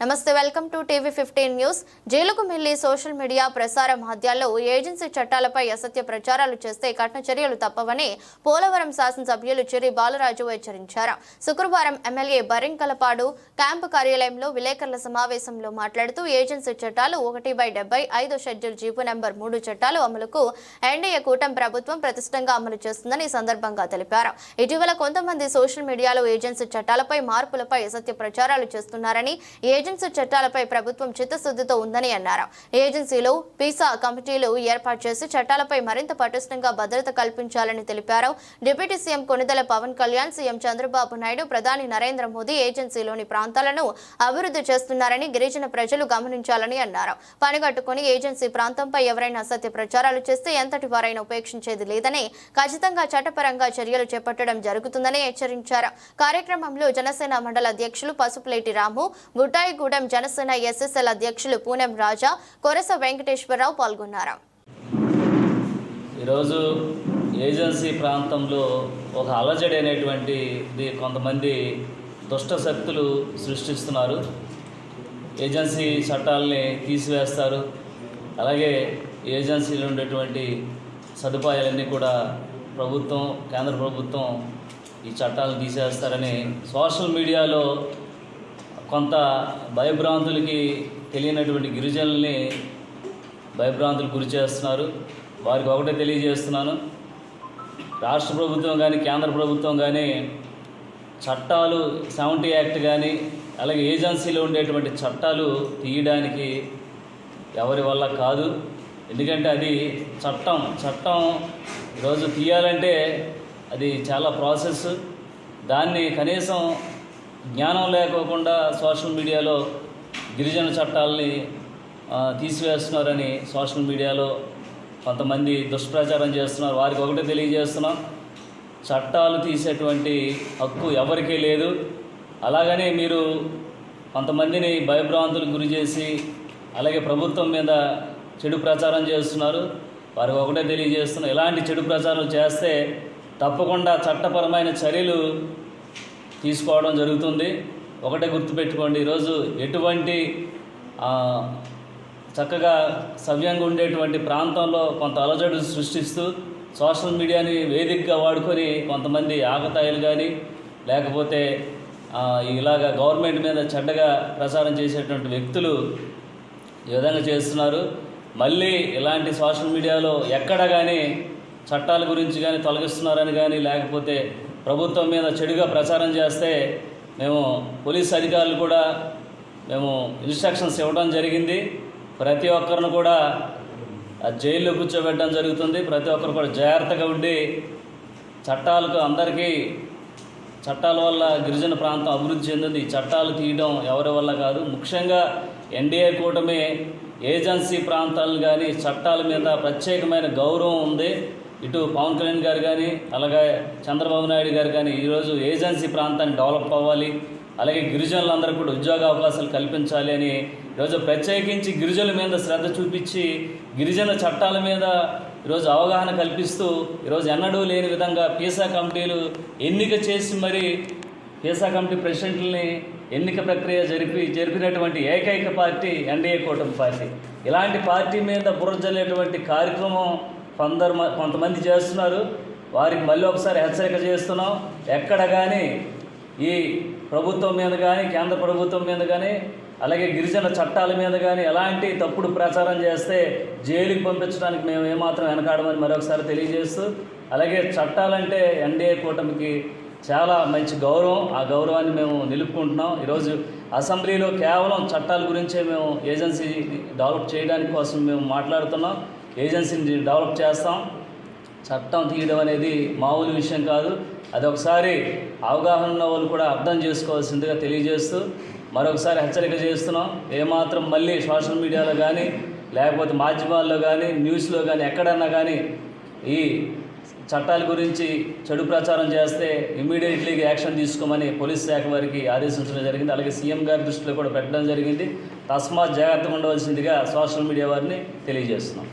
నమస్తే welcome to TV fifteen news. జైలుకు మిల్లి సోషల్ మీడియా ప్రసార మాధ్యాల్లో ఏజెన్సీ చట్టాలపై అసత్య ప్రచారాలు చేస్తే కఠిన చర్యలు తప్పవని పోలవరం శాసనసభ్యులు చిరి బాలరాజు హెచ్చరించారు. శుక్రవారం ఎమ్మెల్యే బరింకలపాడు క్యాంపు కార్యాలయంలో విలేకరుల సమావేశంలో మాట్లాడుతూ ఏజెన్సీ చట్టాలు ఒకటి బై డెబ్బై ఐదు షెడ్యూల్ జీపు నెంబర్ మూడు చట్టాలు అమలుకు ఎన్డీఏ కూటమి ప్రభుత్వం ప్రతిష్టంగా అమలు చేస్తుందని ఈ సందర్భంగా తెలిపారు. ఇటీవల కొంతమంది సోషల్ మీడియాలో ఏజెన్సీ చట్టాలపై మార్పులపై అసత్య ప్రచారాలు చేస్తున్నారని ఏజెన్సీ చట్టాలపై ప్రభుత్వం చిత్తశుద్ధితో ఉందని అన్నారు. ఏజెన్సీలో పీసా కమిటీలు ఏర్పాటు చేసి చట్టాలపై మరింత పటిష్టంగా భద్రత కల్పించాలని తెలిపారు. Deputy CM Konidela Pawan Kalyan CM Chandrababu Naidu ప్రధాని నరేంద్ర మోదీ ఏజెన్సీలోని ప్రాంతాలను అభివృద్ధి చేస్తున్నారని గిరిజన ప్రజలు గమనించాలని అన్నారు. పనిగట్టుకుని ఏజెన్సీ ప్రాంతంపై ఎవరైనా అసత్య ప్రచారాలు చేస్తే ఎంతటి వారైనా ఉపేక్షించేది లేదని ఖచ్చితంగా చట్టపరంగా చర్యలు చేపట్టడం జరుగుతుందని హెచ్చరించారు. కార్యక్రమంలో జనసేన మండల అధ్యక్షులు పసుపులేటి రాము బుట్టాయిగూడెం జనసేన ఎస్ఎస్ఎల్ అధ్యక్షులు పూనెం రాజా కొరస వెంకటేశ్వరరావు పాల్గొన్నారు. ఈరోజు ఏజెన్సీ ప్రాంతంలో ఒక అలజడి అనేటువంటి కొంతమంది దుష్ట శక్తులు సృష్టిస్తున్నారు. ఏజెన్సీ చట్టాలని తీసివేస్తారు. అలాగే ఏజెన్సీలో ఉండేటువంటి సదుపాయాలన్నీ కూడా ప్రభుత్వం కేంద్ర ప్రభుత్వం ఈ చట్టాలను తీసేస్తారని సోషల్ మీడియాలో కొంత భయభ్రాంతులకి తెలియనటువంటి గిరిజనుల్ని భయభ్రాంతులు గురి చేస్తున్నారు. వారికి ఒకటే తెలియజేస్తున్నాను. రాష్ట్ర ప్రభుత్వం కానీ కేంద్ర ప్రభుత్వం కానీ చట్టాలు సెవెంటీ యాక్ట్ కానీ అలాగే ఏజెన్సీలో ఉండేటువంటి చట్టాలు తీయడానికి ఎవరి వల్ల కాదు. ఎందుకంటే అది చట్టం. చట్టం ఈరోజు తీయాలంటే అది చాలా ప్రాసెస్. దాన్ని కనీసం జ్ఞానం లేకోకుండా సోషల్ మీడియాలో గిరిజన చట్టాలని తీసివేస్తున్నారని సోషల్ మీడియాలో కొంతమంది దుష్ప్రచారం చేస్తున్నారు. వారికి ఒకటే తెలియజేస్తున్నాం. చట్టాలు తీసేటువంటి హక్కు ఎవరికీ లేదు. అలాగనే మీరు కొంతమందిని భయభ్రాంతులకు గురి చేసి అలాగే ప్రభుత్వం మీద చెడు ప్రచారం చేస్తున్నారు. వారికి ఒకటే తెలియజేస్తున్నాం. ఇలాంటి చెడు ప్రచారం చేస్తే తప్పకుండా చట్టపరమైన చర్యలు తీసుకోవడం జరుగుతుంది. ఒకటే గుర్తుపెట్టుకోండి ఈరోజు ఎటువంటి చక్కగా సవ్యంగా ఉండేటువంటి ప్రాంతంలో కొంత అలజడు సృష్టిస్తూ సోషల్ మీడియాని వేదికగా వాడుకొని కొంతమంది ఆకతాయిలు కానీ లేకపోతే ఇలాగ గవర్నమెంట్ మీద చెడ్డగా ప్రచారం చేసేటువంటి వ్యక్తులు ఈ విధంగా చేస్తున్నారు. మళ్ళీ ఇలాంటి సోషల్ మీడియాలో ఎక్కడ కానీ చట్టాల గురించి కానీ తొలగిస్తున్నారని కానీ లేకపోతే ప్రభుత్వం మీద చెడుగా ప్రచారం చేస్తే మేము పోలీస్ అధికారులు కూడా మేము ఇన్స్ట్రక్షన్స్ ఇవ్వడం జరిగింది. ప్రతి ఒక్కరిని కూడా ఆ జైల్లో కూర్చోబెట్టడం జరుగుతుంది. ప్రతి ఒక్కరు కూడా జాగ్రత్తగా ఉండి చట్టాలకు అందరికీ చట్టాల వల్ల గిరిజన ప్రాంతం అభివృద్ధి చెందింది. ఈ చట్టాలు తీయడం ఎవరి వల్ల కాదు. ముఖ్యంగా ఎన్డీఏ కూటమి ఏజెన్సీ ప్రాంతాలను కానీ చట్టాల మీద ప్రత్యేకమైన గౌరవం ఉంది. ఇటు పవన్ కళ్యాణ్ గారు కానీ అలాగే చంద్రబాబు నాయుడు గారు కానీ ఈరోజు ఏజెన్సీ ప్రాంతాన్ని డెవలప్ అవ్వాలి. అలాగే గిరిజనులందరూ కూడా ఉద్యోగ అవకాశాలు కల్పించాలి అని ఈరోజు ప్రత్యేకించి గిరిజనుల మీద శ్రద్ధ చూపించి గిరిజన చట్టాల మీద ఈరోజు అవగాహన కల్పిస్తూ ఈరోజు ఎన్నడూ లేని విధంగా పీసా కమిటీలు ఎన్నిక చేసి మరి పీసా కమిటీ ప్రెసిడెంట్లని ఎన్నిక ప్రక్రియ జరిపి జరిపినటువంటి ఏకైక పార్టీ ఎన్డీఏ కూటమి పార్టీ. ఇలాంటి పార్టీ మీద బుర్రజల్లేటువంటి కార్యక్రమం కొందరు మ- కొంతమంది చేస్తున్నారు. వారికి మళ్ళీ ఒకసారి హెచ్చరిక చేస్తున్నాం. ఎక్కడ కానీ ఈ ప్రభుత్వం మీద కానీ కేంద్ర ప్రభుత్వం మీద కానీ అలాగే గిరిజన చట్టాల మీద కానీ ఎలాంటి తప్పుడు ప్రచారం చేస్తే జైలుకి పంపించడానికి మేము ఏమాత్రం వెనకాడమని మరొకసారి తెలియజేస్తూ అలాగే చట్టాలంటే ఎన్డీఏ కూటమికి చాలా మంచి గౌరవం. ఆ గౌరవాన్ని మేము నిలుపుకుంటున్నాం. ఈరోజు అసెంబ్లీలో కేవలం చట్టాల గురించే మేము ఏజెన్సీ డెవలప్ చేయడానికి కోసం మేము మాట్లాడుతున్నాం. ఏజెన్సీని డెవలప్ చేస్తాం. చట్టం తీయడం అనేది మామూలు విషయం కాదు. అది ఒకసారి అవగాహన ఉన్న వాళ్ళు కూడా అర్థం చేసుకోవాల్సిందిగా తెలియజేస్తూ మరొకసారి హెచ్చరిక చేస్తున్నాం. ఏమాత్రం మళ్ళీ సోషల్ మీడియాలో కానీ లేకపోతే మాధ్యమాల్లో కానీ న్యూస్లో కానీ ఎక్కడన్నా కానీ ఈ చట్టాల గురించి చెడు ప్రచారం చేస్తే ఇమీడియట్లీ యాక్షన్ తీసుకోమని పోలీస్ శాఖ వారికి ఆదేశించడం జరిగింది. అలాగే సీఎం గారి దృష్టిలో కూడా పెట్టడం జరిగింది. తస్మాత్ జాగ్రత్తగా ఉండవలసిందిగా సోషల్ మీడియా వారిని తెలియజేస్తున్నాం.